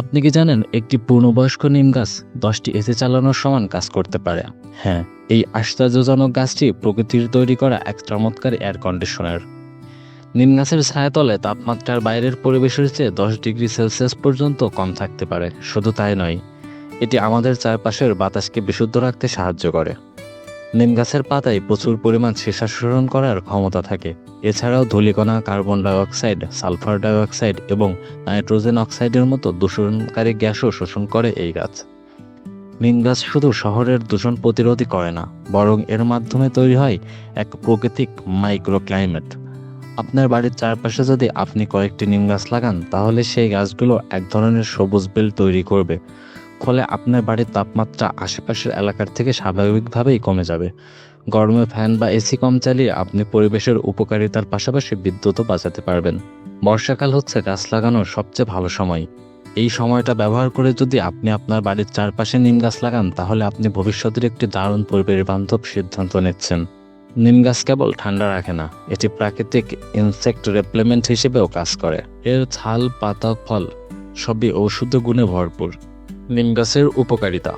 আপনি কি জানেন একটি পূর্ণবয়স্ক নিম গাছ দশটি এসি চালানোর সমান কাজ করতে পারে? হ্যাঁ এই আশ্চর্যজনক গাছটি প্রকৃতির তৈরি করা এক চমৎকার এয়ার কন্ডিশনার নিম গাছের ছায়াতলে তাপমাত্রার বাইরের পরিবেশের চেয়ে দশ ডিগ্রি সেলসিয়াস পর্যন্ত কম থাকতে পারে, শুধু তাই নয়, এটি আমাদের চারপাশের বাতাসকে বিশুদ্ধ রাখতে সাহায্য করে। নিম গাছের পাতায় প্রচুর পরিমাণ সীসা শোষণ করার ক্ষমতা থাকে। এছাড়াও ধূলিকণা, কার্বন ডাইঅক্সাইড, সালফার ডাইঅক্সাইড এবং নাইট্রোজেন অক্সাইডের মতো দূষণকারী গ্যাসও শোষণ করে এই গাছ। নিম গাছ শুধু শহরের দূষণ প্রতিরোধই করে না, বরং এর মাধ্যমে তৈরি হয় এক প্রাকৃতিক মাইক্রোক্লাইমেট। আপনার বাড়ির চারপাশে যদি আপনি কয়েকটি নিম গাছ লাগান, তাহলে সেই গাছগুলো এক ধরনের সবুজ বেল তৈরি করবে। ফলে আপনার বাড়ির তাপমাত্রা আশেপাশের এলাকার থেকে স্বাভাবিকভাবেই কমে যাবে। গরমে ফ্যান বা এসি কম চালিয়ে আপনি পরিবেশের উপকারিতার পাশাপাশি বিদ্যুৎও বাঁচাতে পারবেন। বর্ষাকাল হচ্ছে গাছ লাগানোর সবচেয়ে ভালো সময়। এই সময়টা ব্যবহার করে যদি আপনি আপনার বাড়ির চারপাশে নিম গাছ লাগান, তাহলে আপনি ভবিষ্যতের একটি দারুণ পরিবেশ বান্ধব সিদ্ধান্ত নিচ্ছেন। নিম গাছ কেবল ঠান্ডা রাখে না, এটি প্রাকৃতিক ইনসেক্ট রেপ্লেমেন্ট হিসেবেও কাজ করে। এর ছাল, পাতা, ফল সবই ঔষধ গুণে ভরপুর। নিম গাছের উপকারিতা।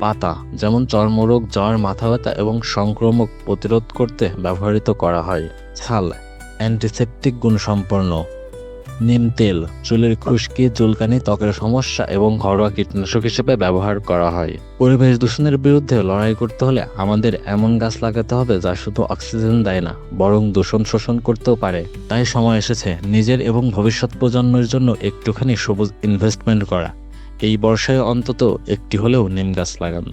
পাতা, যেমন চর্মরোগ, জ্বর, মাথা ব্যথা এবং সংক্রমক প্রতিরোধ করতে ব্যবহৃত করা হয়। ছাল অ্যান্টিসেপটিক গুণসম্পন্ন। নিম তেল, চুলের খুশকি, চুলকানি, ত্বকের সমস্যা এবং ঘরোয়া কীটনাশক হিসেবে ব্যবহার করা হয়। পরিবেশ দূষণের বিরুদ্ধে লড়াই করতে হলে আমাদের এমন গাছ লাগাতে হবে যা শুধু অক্সিজেন দেয় না, বরং দূষণ শোষণ করতেও পারে। তাই সময় এসেছে নিজের এবং ভবিষ্যৎ প্রজন্মের জন্য একটুখানি সবুজ ইনভেস্টমেন্ট করা। এই বর্ষায় অন্তত একটি হলেও নিম গাছ লাগান।